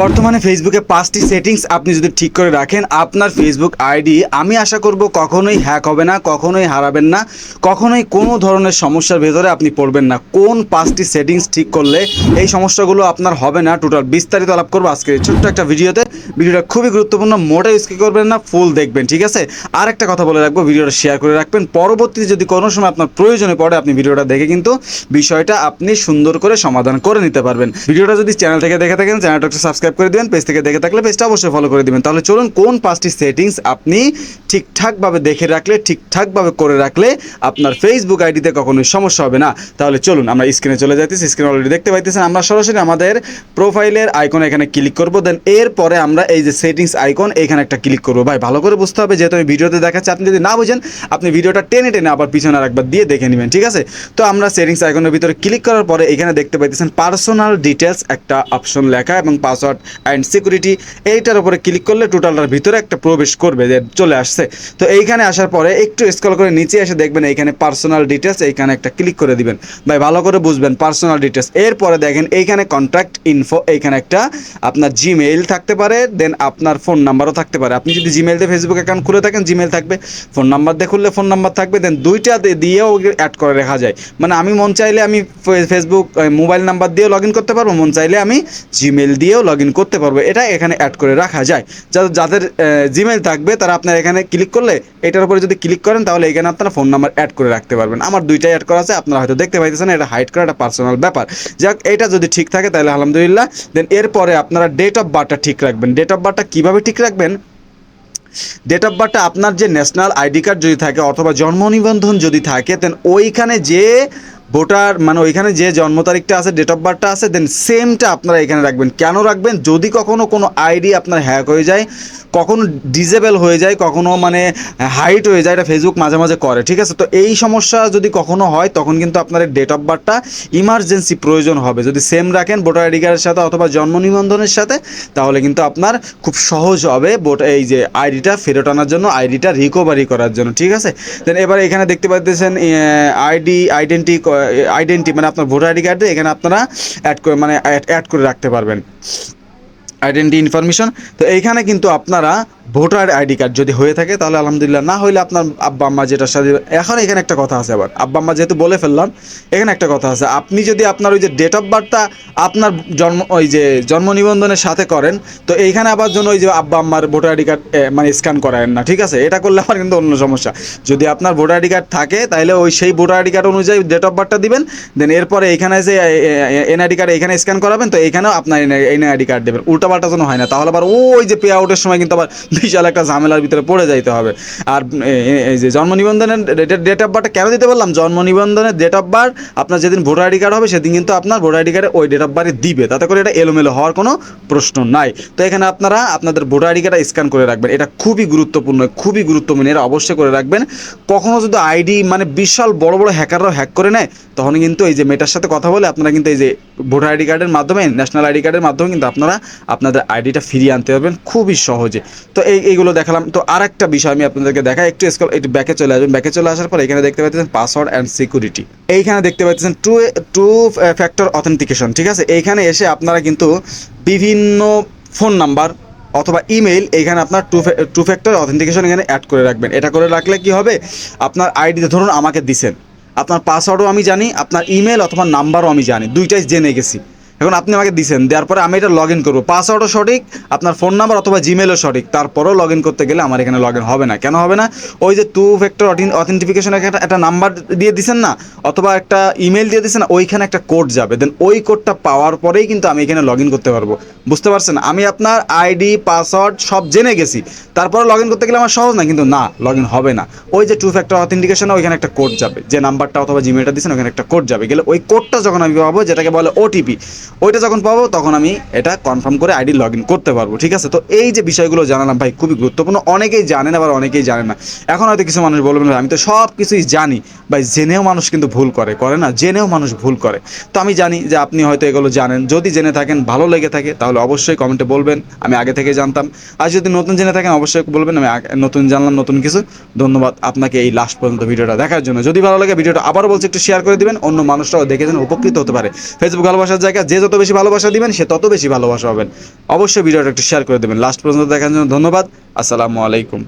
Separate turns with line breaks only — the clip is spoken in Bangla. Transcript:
বর্তমানে ফেসবুকে পাঁচটি সেটিংস আপনি যদি ঠিক করে রাখেন, আপনার ফেসবুক আইডি আমি আশা করব কখনোই হ্যাক হবে না, কখনোই হারাবেন না, কখনোই কোনো ধরনের সমস্যার ভেতরে আপনি পড়বেন না। কোন পাঁচটি সেটিংস ঠিক করলে এই সমস্যাগুলো আপনার হবে না? টোটাল বিস্তারিত আলাপ করব আজকে ছোট্ট একটা ভিডিওতে। ভিডিওটা খুবই গুরুত্বপূর্ণ মোটা স্কিপ করবেন না ফুল দেখবেন, ঠিক আছে? আর একটা কথা বলে রাখব, ভিডিওটা শেয়ার করে রাখবেন। পরবর্তীতে যদি কোনো সময় আপনার প্রয়োজনে পড়ে, আপনি ভিডিওটা দেখে কিন্তু বিষয়টা আপনি সুন্দর করে সমাধান করে নিতে পারবেন। ভিডিওটা যদি চ্যানেল থেকে দেখে থাকেন চ্যানেলটা একটু সাবস্ক্রাইব করে দিবেন পেজ থেকে দেখে থাকলে পেজটা অবশ্যই ফলো করে দিবেন। তাহলে চলুন কোন পাঁচটি সেটিংস আপনি ঠিকঠাকভাবে দেখে রাখলে, ঠিকঠাকভাবে করে রাখলে আপনার ফেসবুক আইডিতে কখনোই সমস্যা হবে না। তাহলে চলুন, আমরা স্ক্রিনে চলে যাইতেছি। স্ক্রিনে অলরেডি দেখতে পাইতেছেন, আমরা সরাসরি আমাদের প্রোফাইলের আইকন এখানে ক্লিক করব। দেন এরপরে আমরা এই যে সেটিংস আইকন এখানে একটা ক্লিক করব। ভাই, ভালো করে বুঝতে হবে, যেহেতু আমি ভিডিওতে দেখাচ্ছি, আপনি যদি না বুঝেন, আপনি ভিডিওটা টেনে টেনে আবার পিছনে আর একবার দিয়ে দেখে নেবেন, ঠিক আছে? তো আমরা সেটিংস আইকনের ভিতরে ক্লিক করার পরে এখানে দেখতে পাইতেছেন পার্সোনাল ডিটেলস একটা অপশন লেখা এবং পাসওয়ার্ড অ্যান্ড সিকিউরিটি এইটার উপরে ক্লিক করলে টোটালটার ভিতরে একটা প্রবেশ করবে, যে চলে আসছে। তো এইখানে আসার পরে একটু স্ক্রল করে নিচে এসে দেখবেন এইখানে পার্সোনাল ডিটেলস এইখানে একটা ক্লিক করে দিবেন। ভাই, ভালো করে বুঝবেন পার্সোনাল ডিটেলস এরপরে দেখেন এইখানে কন্ট্যাক্ট ইনফো এইখানে একটা আপনার জিমেইল থাকতে পারে দেন আপনার ফোন নাম্বারও থাকতে পারে। আপনি যদি জিমেইল দিয়ে ফেসবুক অ্যাকাউন্ট খুলে থাকেন জিমেইল থাকবে। ফোন নাম্বার দিয়ে খুললে ফোন নাম্বার থাকবে দেন দুইটা দিয়েও অ্যাড করে রাখা যায়। মানে আমি মন চাইলে আমি ফেসবুক মোবাইল নাম্বার দিয়েও লগ ইন করতে পারব, মন চাইলে আমি জিমেইল দিয়েও লগ ইন করতে পারব, এটা এখানে অ্যাড করে রাখা যায়। যাদের জিমেল থাকবে, তারা আপনার এখানে ক্লিক করলে এটার উপরে যদি ক্লিক করেন, তাহলে এখানে আপনারা ফোন নাম্বার অ্যাড করে রাখতে পারবেন। আমার দুইটাই অ্যাড করা আছে, আপনারা হয়তো দেখতে পাইতেছেন, এটা হাইড করা একটা পার্সোনাল ব্যাপার। যাক, এটা যদি ঠিক থাকে, তাহলে আলহামদুলিল্লাহ। দেন এরপরে আপনারা ডেট অফ বার্থটা ঠিক রাখবেন। ডেট অফ বার্থটা কীভাবে ঠিক রাখবেন? ডেট অফ বার্থটা আপনার যে ন্যাশনাল আইডি কার্ড যদি থাকে, অথবা জন্ম নিবন্ধন যদি থাকে দেন ওইখানে যে ভোটার মানে ওইখানে যে জন্ম তারিখটা আছে ডেট অফ বার্থটা আছে দেন সেমটা আপনারা এখানে রাখবেন। কেন রাখবেন? যদি কখনো কোনো আইডি আপনার হ্যাক হয়ে যায়, কখনো ডিজেবল হয়ে যায়, কখনো মানে হাইট হয়ে যায়, এটা ফেসবুক মাঝে মাঝে করে, ঠিক আছে? তো এই সমস্যা যদি কখনো হয়, তখন কিন্তু আপনার ডেট অফ বার্থটা ইমার্জেন্সি প্রয়োজন হবে। যদি সেম রাখেন ভোটার আইডি কার্ডের সাথে অথবা জন্ম নিবন্ধনের সাথে, তাহলে কিন্তু আপনার খুব সহজ হবে ভোট এই যে আইডিটা ফেরত আনার জন্য আইডিটা রিকভারি করার জন্য, ঠিক আছে? দেন এবার এখানে দেখতে পাচ্ছেন আইডি আইডেন্টি আইডেন্টি মানে আপনার ভোটার আইডি কার্ডে এখানে আপনারা অ্যাড করে মানে অ্যাড করে রাখতে পারবেন। আইডেন্টি ইনফরমেশন তো এইখানে কিন্তু আপনারা ভোটার আইডি কার্ড যদি হয়ে থাকে, তাহলে আলহামদুলিল্লাহ। না হলে আপনার আব্বা আম্মা যেটার সাথে, এখন এখানে একটা কথা আছে আবার। আব্বা আম্মা যেহেতু বলে ফেললাম, এখানে একটা কথা আছে। আপনি যদি আপনার ওই যে ডেট অফ বার্থটা আপনার জন্ম, ওই যে জন্ম নিবন্ধনের সাথে করেন, তো এইখানে আবার জন্য ওই যে আব্বা আম্মার ভোটার আইডি কার্ড মানে স্ক্যান করায়েন না, ঠিক আছে? এটা করলে আমার কিন্তু অন্য সমস্যা। যদি আপনার ভোটার আইডি কার্ড থাকে, তাহলে ওই সেই ভোটার আইডি কার্ড অনুযায়ী ডেট অফ বার্থটা দিবেন দেন এরপরে এখানে যে এনআইডি কার্ড এখানে স্ক্যান করাবেন, তো এখানেও আপনার এনআইডি কার্ড দেবেন। উল্টাপাল্টা যেন হয় না, তাহলে আবার ওই যে পে আউটের সময় কিন্তু আবার বিশাল একটা ঝামেলার ভিতরে পড়ে যাইতে হবে। আর এই যে জন্ম নিবন্ধনের ডেট অফ বার্থটা কেন দিতে বললাম? জন্ম নিবন্ধনের ডেট অফ বার্থ আপনার যেদিন ভোটার আইডি কার্ড হবে, সেদিন কিন্তু আপনার ভোটার আইডি কার্ডে ওই ডেট অফ বার্থে দিবে। তাতে করে এটা এলোমেলো হওয়ার কোনো প্রশ্ন নাই। তো এখানে আপনারা আপনাদের ভোটার আইডি কার্ডটা স্ক্যান করে রাখবেন। এটা খুবই গুরুত্বপূর্ণ খুবই গুরুত্বপূর্ণ। এটা অবশ্যই করে রাখবেন। কখনো যদি আইডি মানে বিশাল বড় বড় হ্যাকাররাও হ্যাক করে নেয় তখন কিন্তু এই যে মেটার সাথে কথা বলে আপনারা কিন্তু এই যে ভোটার আইডি কার্ডের মাধ্যমে ন্যাশনাল আইডি কার্ডের মাধ্যমে কিন্তু আপনারা আপনাদের আইডিটা ফিরিয়ে আনতে পারবেন খুবই সহজে। তো এই, এইগুলো দেখালাম। তো আর একটা বিষয় আমি আপনাদেরকে দেখাই, একটু স্কল একটু ব্যাকে চলে আসবেন। ব্যাকে চলে আসার পর এখানে দেখতে পাচ্ছেন পাসওয়ার্ড অ্যান্ড সিকিউরিটি এইখানে দেখতে পাচ্ছেন টু টু ফ্যাক্টর অথেন্টিকেশন ঠিক আছে? এইখানে এসে আপনারা কিন্তু বিভিন্ন ফোন নাম্বার অথবা ইমেইল এইখানে আপনার টু টু ফ্যাক্টর অথেন্টিকেশন এখানে অ্যাড করে রাখবেন। এটা করে রাখলে কি হবে? আপনার আইডিতে ধরুন আমাকে দিছেন। আপনার পাসওয়ার্ডও আমি জানি আপনার ইমেল অথবা নাম্বারও আমি জানি দুইটাই জেনে গেছি। এখন আপনি আমাকে দিছেন, দেওয়ার পরে আমি এটা লগ ইন করব পাসওয়ার্ডও সঠিক, আপনার ফোন নাম্বার অথবা জিমেলও সঠিক। তারপরেও লগ ইন করতে গেলে আমার এখানে লগ ইন হবে না। কেন হবে না? ওই যে টু ফ্যাক্টর অথেন্টিফিকেশন একটা একটা নাম্বার দিয়ে দিছেন না, অথবা একটা ইমেল দিয়ে দিছেন না ওইখানে একটা কোড যাবে। দেন ওই কোডটা পাওয়ার পরেই কিন্তু আমি এখানে লগ ইন করতে পারব। বুঝতে পারছেন? আমি আপনার আইডি পাসওয়ার্ড সব জেনে গেছি। তারপরে লগ ইন করতে গেলে আমার সহজ না, কিন্তু না লগ ইন হবে না। ওই যে টু ফ্যাক্টর অথেন্টিকেশনে ওইখানে একটা কোড যাবে। যে নাম্বারটা অথবা জিমেলটা দিচ্ছেন ওখানে একটা কোড যাবে। গেলে ওই কোডটা যখন আমি পাবো, যেটাকে বলে ওটিপি ওইটা যখন পাবো তখন আমি এটা কনফার্ম করে আইডি লগ ইন করতে পারব ঠিক আছে? তো এই যে বিষয়গুলো জানালাম ভাই খুবই গুরুত্বপূর্ণ। অনেকেই জানেন আবার অনেকেই জানে না। এখন হয়তো কিছু মানুষ বলবেন "ভাই, আমি তো সব কিছুই জানি। ভাই জেনেও মানুষ কিন্তু ভুল করে করে না? জেনেও মানুষ ভুল করে। তো আমি জানি যে আপনি হয়তো এগুলো জানেন। যদি জেনে থাকেন ভালো লেগে থাকে তাহলে অবশ্যই কমেন্টে বলবেন আমি আগে থেকে জানতাম। আর যদি নতুন জেনে থাকেন অবশ্যই বলবেন আমি নতুন জানলাম নতুন কিছু। ধন্যবাদ আপনাকে এই লাস্ট পর্যন্ত ভিডিওটা দেখার জন্য। যদি ভালো লাগে ভিডিওটা আবারও বলছি একটু শেয়ার করে দিবেন। অন্য মানুষরাও দেখে যেন উপকৃত হতে পারে। ফেসবুক ভালোবাসার জায়গা যে যত বেশি ভালোবাসা দিবেন, সে তত বেশি ভালোবাসা পাবেন। অবশ্যই ভিডিওটা একটু শেয়ার করে দেবেন। লাস্ট পর্যন্ত দেখার জন্য ধন্যবাদ। আসসালামু আলাইকুম।